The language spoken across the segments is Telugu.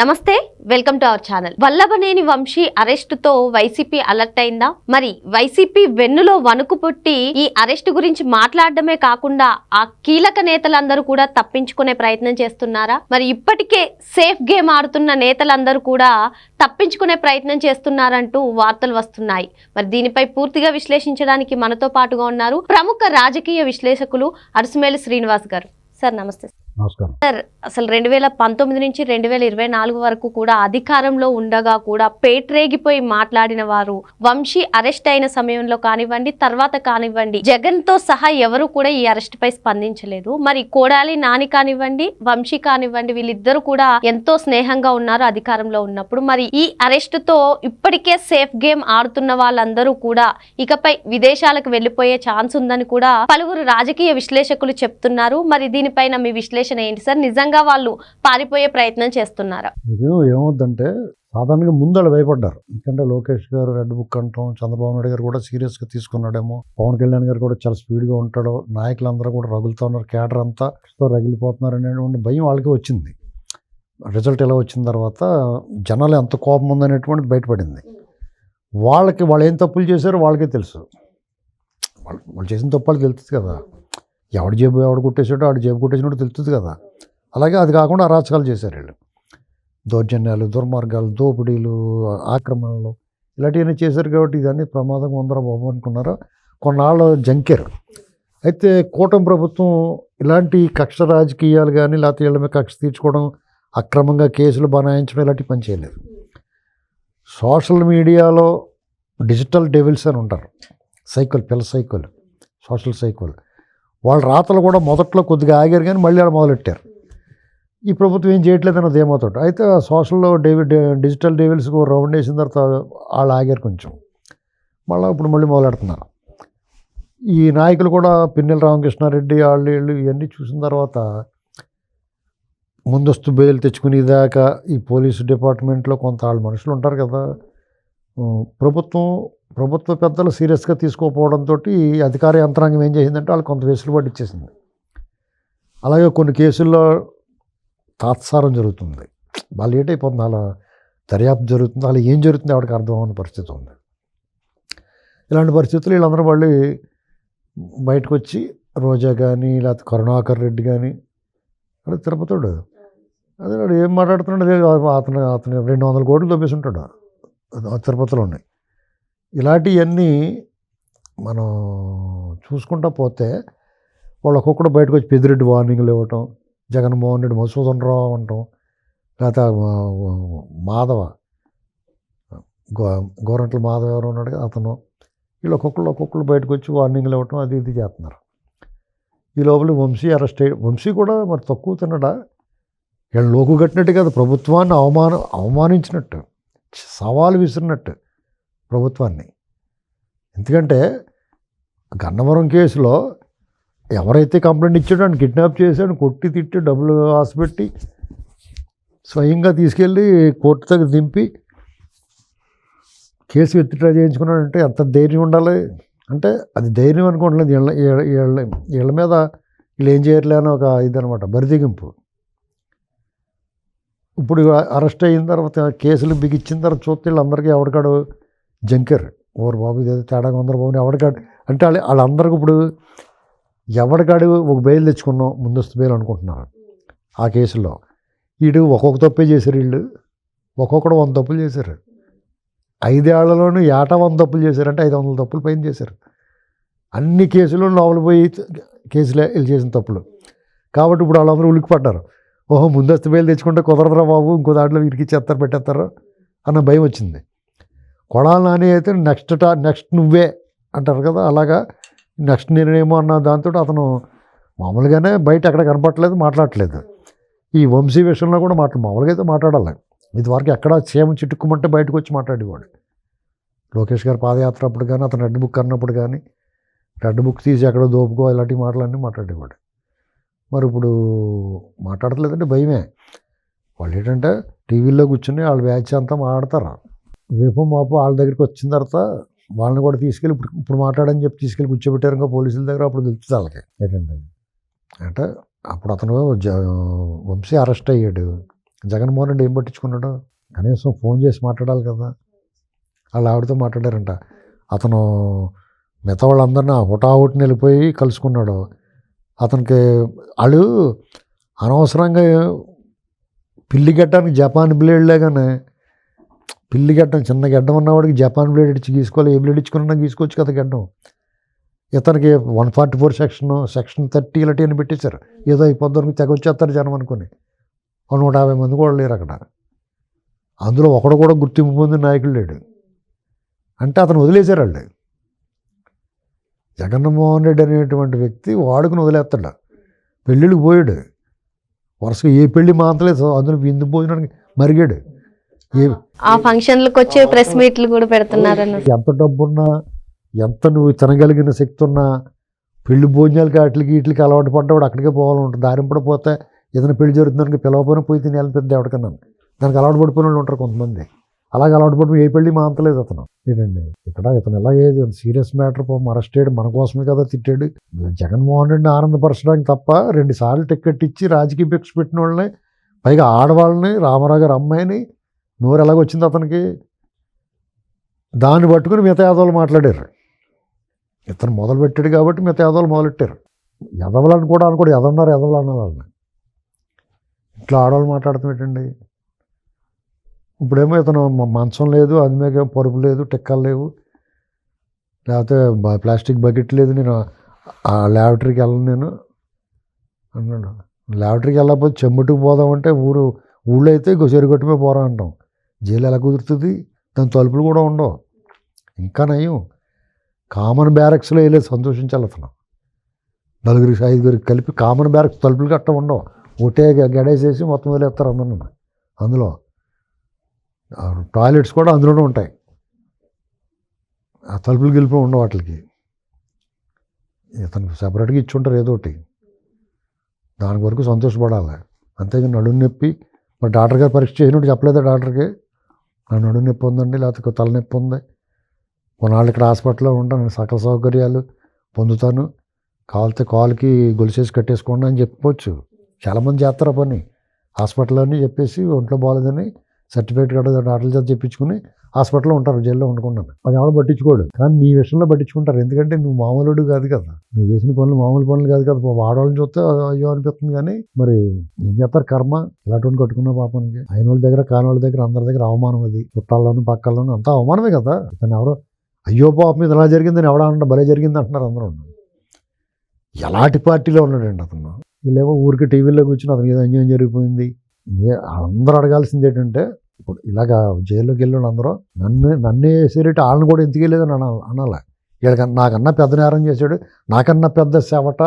నమస్తే welcome to our channel. Vallabhaneni Vamsi అరెస్ట్తో YCP alert అయిందా? మరి వైసీపీ వెన్నులో వణుకు పుట్టి ఈ అరెస్ట్ గురించి మాట్లాడడమే కాకుండా ఆ కీలక నేతలందరూ కూడా తప్పించుకునే ప్రయత్నం చేస్తున్నారా? మరి ఇప్పటికే సేఫ్ గేమ్ ఆడుతున్న నేతలందరూ కూడా తప్పించుకునే ప్రయత్నం చేస్తున్నారంటూ వార్తలు వస్తున్నాయి. మరి దీనిపై పూర్తిగా విశ్లేషించడానికి మనతో పాటుగా ఉన్నారు ప్రముఖ రాజకీయ విశ్లేషకులు అరుసుమేలు శ్రీనివాస్ గారు. సార్ నమస్తే. నమస్కారం. సార్ అసలు రెండు వేల పంతొమ్మిది నుంచి రెండు వేల ఇరవై నాలుగు వరకు కూడా అధికారంలో ఉండగా కూడా పేట్రేగిపోయి మాట్లాడిన వారు వంశీ అరెస్ట్ అయిన సమయంలో కానివ్వండి తర్వాత కానివ్వండి జగన్తో సహా ఎవరు కూడా ఈ అరెస్ట్ పై స్పందించలేదు. మరి కోడాలి నాని కానివ్వండి వంశీ కానివ్వండి వీళ్ళిద్దరూ కూడా ఎంతో స్నేహంగా ఉన్నారు అధికారంలో ఉన్నప్పుడు. మరి ఈ అరెస్ట్తో ఇప్పటికే సేఫ్ గేమ్ ఆడుతున్న వాళ్ళందరూ కూడా ఇకపై విదేశాలకు వెళ్ళిపోయే ఛాన్స్ ఉందని కూడా పలువురు రాజకీయ విశ్లేషకులు చెప్తున్నారు. మరి దీనిపైన మీ విశ్లేషణ ఏంటి? సార్ నిజంగా వాళ్ళు పారిపోయే ప్రయత్నం చేస్తున్నారా? మీకు ఏమవుద్దంటే సాధారణంగా ముందు వాళ్ళు భయపడ్డారు. ఎందుకంటే లోకేష్ గారు రెడ్ బుక్ అంటాం చంద్రబాబు నాయుడు గారు కూడా సీరియస్గా తీసుకున్నాడేమో. పవన్ కళ్యాణ్ గారు కూడా చాలా స్పీడ్గా ఉంటాడు. నాయకులందరూ కూడా రగులుతూ ఉన్నారు. క్యాడర్ అంతా రగిలిపోతున్నారు అనేటువంటి భయం వాళ్ళకి వచ్చింది. రిజల్ట్ ఎలా వచ్చిన తర్వాత జనాలు ఎంత కోపం ఉందనేటువంటిది బయటపడింది. వాళ్ళకి వాళ్ళు ఏం తప్పులు చేశారో వాళ్ళకే తెలుసు. వాళ్ళు వాళ్ళు చేసిన తప్పులు తెలుస్తుంది కదా. ఎవడు జేబు ఎవడు కొట్టేసాడో ఆడు జేబు కొట్టేసినట్టు తెలుస్తుంది కదా. అలాగే అది కాకుండా అరాచకాలు చేశారు వీళ్ళు. దౌర్జన్యాలు దుర్మార్గాలు దోపిడీలు ఆక్రమణలు ఇలాంటివన్నీ చేశారు కాబట్టి ఇదన్నీ ప్రమాదంగా ఉందరా బాబు అనుకున్నారా? కొన్నాళ్ళు జంకారు. అయితే కూటమి ప్రభుత్వం ఇలాంటి కక్ష రాజకీయాలు కానీ లేకపోతే వీళ్ళ మీద కక్ష తీర్చుకోవడం అక్రమంగా కేసులు బనాయించడం ఇలాంటి పని చేయలేదు. సోషల్ మీడియాలో డిజిటల్ డెవిల్స్ అని ఉంటారు. సైకిల్ పిల్ల సైకిల్ సోషల్ సైకిల్. వాళ్ళ రాతలు కూడా మొదట్లో కొద్దిగా ఆగారు కానీ మళ్ళీ వాళ్ళు మొదలెట్టారు. ఈ ప్రభుత్వం ఏం చేయట్లేదు అన్నది ఏమవుతాడు అయితే సోషల్లో డేవి డిజిటల్ డేవిల్స్ రౌండ్ వేసిన తర్వాత వాళ్ళు ఆగారు కొంచెం. మళ్ళీ ఇప్పుడు మళ్ళీ మొదలెడుతున్నారు. ఈ నాయకులు కూడా పిన్నెల రామకృష్ణారెడ్డి వాళ్ళు వీళ్ళు ఇవన్నీ చూసిన తర్వాత ముందస్తు బెయిల్ తెచ్చుకునేదాకా ఈ పోలీసు డిపార్ట్మెంట్లో కొంత వాళ్ళ మనుషులు ఉంటారు కదా. ప్రభుత్వం ప్రభుత్వ పెద్దలు సీరియస్గా తీసుకోకపోవడంతో అధికార యంత్రాంగం ఏం చేసిందంటే వాళ్ళు కొంత వెసులుబాటు ఇచ్చేసింది. అలాగే కొన్ని కేసుల్లో తాత్సారం జరుగుతుంది. వాళ్ళు ఏటైపోతుంది అలా దర్యాప్తు జరుగుతుంది. అలా ఏం జరుగుతుంది ఆవిడకి అర్థం పరిస్థితి ఉంది. ఇలాంటి పరిస్థితులు వీళ్ళందరూ మళ్ళీ బయటకు వచ్చి రోజా కానీ లేకపోతే కరుణాకర్ రెడ్డి కానీ అంటే తిరుపతుడు అదే వాడు ఏం మాట్లాడుతున్నాడు అతను అతను రెండు వందల కోట్లు దొబ్బేసి ఉంటాడు. తిరుపతిలో ఉన్నాయి. ఇలాంటివన్నీ మనం చూసుకుంటా పోతే వాళ్ళు ఒక్కొక్కడు బయటకు వచ్చి పెద్దిరెడ్డి వార్నింగ్లు ఇవ్వటం జగన్మోహన్ రెడ్డి మసూదన్ రావు అంటాం లేకపోతే మాధవ గో గోరంట్ల మాధవ ఎవరు ఉన్నాడు కదా అతను వీళ్ళు ఒక్కొక్కళ్ళు ఒక్కొక్కళ్ళు బయటకు వచ్చి వార్నింగ్లు ఇవ్వటం అది ఇది చేస్తున్నారు. ఈ లోపల వంశీ అరెస్ట్ అయ్యి వంశీ కూడా మరి తక్కువ తిన్నడా వీళ్ళు లోకు కట్టినట్టు కదా ప్రభుత్వాన్ని అవమానం అవమానించినట్టు. సవాలు విసిరినట్టు ప్రభుత్వాన్ని. ఎందుకంటే గన్నవరం కేసులో ఎవరైతే కంప్లైంట్ ఇచ్చాడో అని కిడ్నాప్ చేశాడు కొట్టి తిట్టి డబ్బులు ఆశపెట్టి స్వయంగా తీసుకెళ్ళి కోర్టు దగ్గర దింపి కేసు విత్డ్రా చేయించుకున్నాడంటే ఎంత ధైర్యం ఉండాలి? అంటే అది ధైర్యం అనుకోవట్లేదు. వీళ్ళ వీళ్ళ- వీళ్ళ మీద వీళ్ళు ఏం చేయట్లే అని ఒక ఇదనమాట బరిదిగింపు. ఇప్పుడు అరెస్ట్ అయిన తర్వాత కేసులు బిగిచ్చిన తర్వాత చూస్తే వీళ్ళందరికీ ఎవడికాడు జంకర్ ఓరు బాబు ఏదో తేడాగా ఉందరు బాబు ఎవడికాడు అంటే వాళ్ళు వాళ్ళందరికీ ఇప్పుడు ఎవడికాడు ఒక బెయిల్ తెచ్చుకున్నాం ముందస్తు బెయిల్ అనుకుంటున్నారు ఆ కేసులో. వీడు ఒక్కొక్క తప్పే చేశారు వీళ్ళు. ఒక్కొక్కడు వంద తప్పులు చేశారు. ఐదేళ్ళలోనూ ఏటా వంద తప్పులు చేశారంటే ఐదు వందల తప్పులు పైన చేశారు. అన్ని కేసులు లోపల పోయి కేసులే వీళ్ళు చేసిన తప్పులు. కాబట్టి ఇప్పుడు వాళ్ళందరూ ఉలిక్కిపడ్డారు. ఓహో ముందస్తు బయలు తెచ్చుకుంటే కుదరదురా బాబు ఇంకో దాంట్లో వీరికి చెత్తారు పెట్టేస్తారు అన్న భయం వచ్చింది. కొడాలి నాని అయితే నెక్స్ట్ టా నెక్స్ట్ నువ్వే అంటారు కదా అలాగా నెక్స్ట్ నేనేమో అన్న దాంతో అతను మామూలుగానే బయట ఎక్కడ కనపడట్లేదు మాట్లాడలేదు ఈ వంశీ విషయంలో కూడా మాట్లా మామూలుగా అయితే మాట్లాడాలి. ఇదివరకు ఎక్కడ సేమ చిట్టుకుమంటే బయటకు వచ్చి మాట్లాడేవాడు. లోకేష్ గారు పాదయాత్ర అప్పుడు కానీ అతను రెడ్ బుక్ అన్నప్పుడు కానీ రెడ్ బుక్ తీసి ఎక్కడో దోపుకో ఇలాంటి మాటలన్నీ మాట్లాడేవాడు. మరి ఇప్పుడు మాట్లాడట్లేదంటే భయమే. వాళ్ళు ఏంటంటే టీవీలో కూర్చుని వాళ్ళ బ్యాచ్ అంతా మాట్లాడతారు? రేపు మాపు వాళ్ళ దగ్గరికి వచ్చిన తర్వాత వాళ్ళని కూడా తీసుకెళ్ళి ఇప్పుడు ఇప్పుడు మాట్లాడని చెప్పి తీసుకెళ్ళి కూర్చోబెట్టారు ఇంకా పోలీసుల దగ్గర అప్పుడు తెలుస్తుంది వాళ్ళకి. ఏంటంటే అంటే అప్పుడు అతను జ వంశీ అరెస్ట్ అయ్యాడు. జగన్మోహన్ రెడ్డి ఏం పట్టించుకున్నాడు? కనీసం ఫోన్ చేసి మాట్లాడాలి కదా. వాళ్ళ ఆవిడతో మాట్లాడారంట. అతను మిగతా వాళ్ళందరినీ హుటాహుటిని వెళ్ళిపోయి కలుసుకున్నాడు. అతనికి వాళ్ళు అనవసరంగా పిల్లి గడ్డానికి జపాన్ బ్లేడ్ లేగానే పిల్లి గడ్డం చిన్న గడ్డం ఉన్నవాడికి జపాన్ బ్లేడ్ ఇచ్చి గీసుకోవాలి ఏ బ్లేడ్ ఇచ్చుకున్నా గీసుకోవచ్చు కదా గడ్డం. ఇతనికి one forty four section section thirty ఇలాంటి అని పెట్టేశారు. ఏదో అయిపోద్దానికి తెగ వచ్చేస్తారు జనం అనుకుని. నూట యాభై మంది కూడా లేరు అక్కడ. అందులో ఒకడు కూడా గుర్తింపు పొందిన నాయకుడు లేడు. అంటే అతను వదిలేశారు వాళ్ళు. జగన్మోహన్ రెడ్డి అనేటువంటి వ్యక్తి వాడుకుని వదిలేస్తాడు. పెళ్ళిళ్ళకి పోయాడు. వరుసగా ఏ పెళ్ళి మాత్రలేదు అందులో విందు భోజనానికి మరిగాడు. ఏ ఆ ఫంక్షన్లకు వచ్చే ప్రెస్ మీట్లు కూడా పెడుతున్నారన్న ఎంత డబ్బున్నా ఎంత నువ్వు తినగలిగిన శక్తి ఉన్నా పెళ్ళి భోజనాలకి వాటికి వీటికి అలవాటు పడ్డవాడు అక్కడికే పోవాలంటారు దారిని పడిపోతే ఏదైనా పెళ్ళి జరుగుతుందానికి పిలవపోయినా పోయి తినేయాలి పెద్ద ఎవరికన్నా దానికి అలవాటు పడిపోయిన వాళ్ళు ఉంటారు కొంతమంది. అలాగే అలవాటు పడిపోయి ఏ పెళ్ళి మాంతలేదు అతను. ఏంటండి? ఇక్కడ ఇతను ఎలాగే సీరియస్ మ్యాటర్? పాపం అరెస్ట్ చేయడు మన కోసమే కదా తిట్టాడు. జగన్మోహన్ రెడ్డిని ఆనందపరచడానికి తప్ప రెండు సార్లు టికెట్ ఇచ్చి రాజకీయ భిక్ష పెట్టిన వాళ్ళని పైగా ఆడవాళ్ళని రామారావు గారు అమ్మాయిని నోరు ఎలాగొచ్చింది అతనికి. దాన్ని పట్టుకుని మిగతా యాదవులు మాట్లాడారు. ఇతను మొదలు పెట్టాడు కాబట్టి మిగతా యాదవులు మొదలెట్టారు. ఎదవలని కూడా అనుకోడు. ఎదన్నారు ఎదవలు అన్నారు వాళ్ళని. ఇట్లా ఆడవాళ్ళు మాట్లాడుతున్నట్టండి ఇప్పుడేమో ఇతను మంచం లేదు అది మీద పరుపు లేదు టిక్కలు లేవు. లేకపోతే ప్లాస్టిక్ బకెట్ లేదు నేను ఆ ల్యాబరేటరీకి వెళ్ళను నేను. అన్నాడు. ల్యాబరేటరీకి వెళ్ళకపోతే చెమ్మటికి పోదామంటే ఊరు ఊళ్ళో అయితే చెరుగట్టు పోరా అంటాం. జైలు ఎలా కుదురుతుంది? దాని తలుపులు కూడా ఉండవు. ఇంకా నయం. కామన్ బ్యారక్స్లో వెళ్ళేది సంతోషించాలి అతను. నలుగురికి ఐదుగురికి కలిపి కామన్ బ్యారక్స్ తలుపులు కట్ట ఉండవు. ఒకటే గ- గడేసేసి మొత్తం వదిలేస్తారు అందరూ అందులో టాయిలెట్స్ కూడా అందులోనే ఉంటాయి. ఆ తలుపులు గెలుపు ఉండవు వాటికి. ఇతను సెపరేట్గా ఇచ్చి ఉంటారు ఏదో ఒకటి. దాని వరకు సంతోషపడాలి. అంతేగా నడుము నొప్పి. మరి డాక్టర్ గారు పరీక్ష చేసినట్టు చెప్పలేదా డాక్టర్కి? నా నడుము నొప్పి ఉందండి లేకపోతే తలనొప్పి ఉంది. కొన్నాళ్ళు ఇక్కడ హాస్పిటల్లో ఉంటాను నేను సకల సౌకర్యాలు పొందుతాను. కావాలితే కాలుకి గొలుసేసి కట్టేసుకోండి అని చెప్పుకోవచ్చు చాలామంది చేస్తారు ఆ పని. హాస్పిటల్ అని చెప్పేసి ఒంట్లో బాగాలేదని సర్టిఫికేట్ కూడా డాక్టర్ చేత చెప్పించుకుని హాస్పిటల్లో ఉంటారు జైల్లో ఉండకుండాను. అది ఎవడో పట్టించుకోడు కానీ నీ విషయంలో పట్టించుకుంటారు. ఎందుకంటే నువ్వు మామూలుడు కాదు కదా. నువ్వు చేసిన పనులు మామూలు పనులు కాదు కదా. వాడవాళ్ళని చూస్తే అయ్యో అనిపిస్తుంది కానీ మరి ఏం చేస్తారు? కర్మ. ఇలాంటి కట్టుకున్న పాపానికి. అయిన వాళ్ళ దగ్గర కాని వాళ్ళ దగ్గర అందరి దగ్గర అవమానం అది. చుట్టాల్లోను పక్కల్లోను అంతా అవమానమే కదా. ఇతను ఎవరో అయ్యో పాపం మీద ఎలా జరిగిందని ఎవడా అంట భలే జరిగింది అంటున్నారు అందరూ. ఎలాంటి పార్టీలో ఉన్నాడండి అతను? వీళ్ళేమో ఊరికి టీవీలో కూర్చుని అతనికి ఏదో అన్యాయం జరిగిపోయింది. అందరూ అడగాల్సింది ఏంటంటే ఇప్పుడు ఇలాగా జైల్లోకి వెళ్ళిన అందరూ నన్ను నన్నే వేసేరేటి వాళ్ళని కూడా ఎందుకు వెళ్ళేదని అనాలి అనాలి? వీళ్ళకన్నా నాకన్నా పెద్ద నేరం చేశాడు నాకన్నా పెద్ద సెవట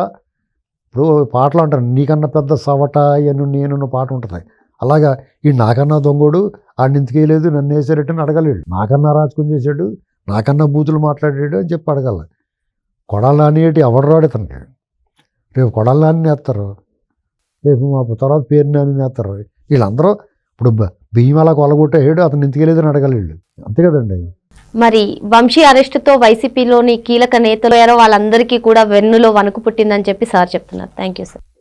ఇప్పుడు పాటలు అంటారు నీకన్నా పెద్ద సవట అని నేను పాట ఉంటుంది. అలాగా ఈ నాకన్నా దొంగోడు ఆడిని ఎందుకు వేయలేదు నన్ను వేసేటట్టు అని అడగలేడు. నాకన్నా రాజకం చేశాడు నాకన్నా బూతులు మాట్లాడాడు అని చెప్పి అడగాలి. కొడాలని ఎవడు రాడు ఇతనికి? రేపు కొడాలని వేస్తారు రేపు మా తర్వాత పేరు నాని నేస్తారు. వీళ్ళందరూ ఇప్పుడు బ- బియ్యం అలా కొలగొట్టేసాడు అతను ఎందుకు వెళ్ళేదని అడగలేడు. అంతే కదండి మరి వంశీ అరెస్టుతో వైసీపీలోని కీలక నేతలు వాళ్ళందరికీ కూడా వెన్నులో వణుకు పుట్టిందని చెప్పి సార్ చెప్తున్నారు. Thank you sir.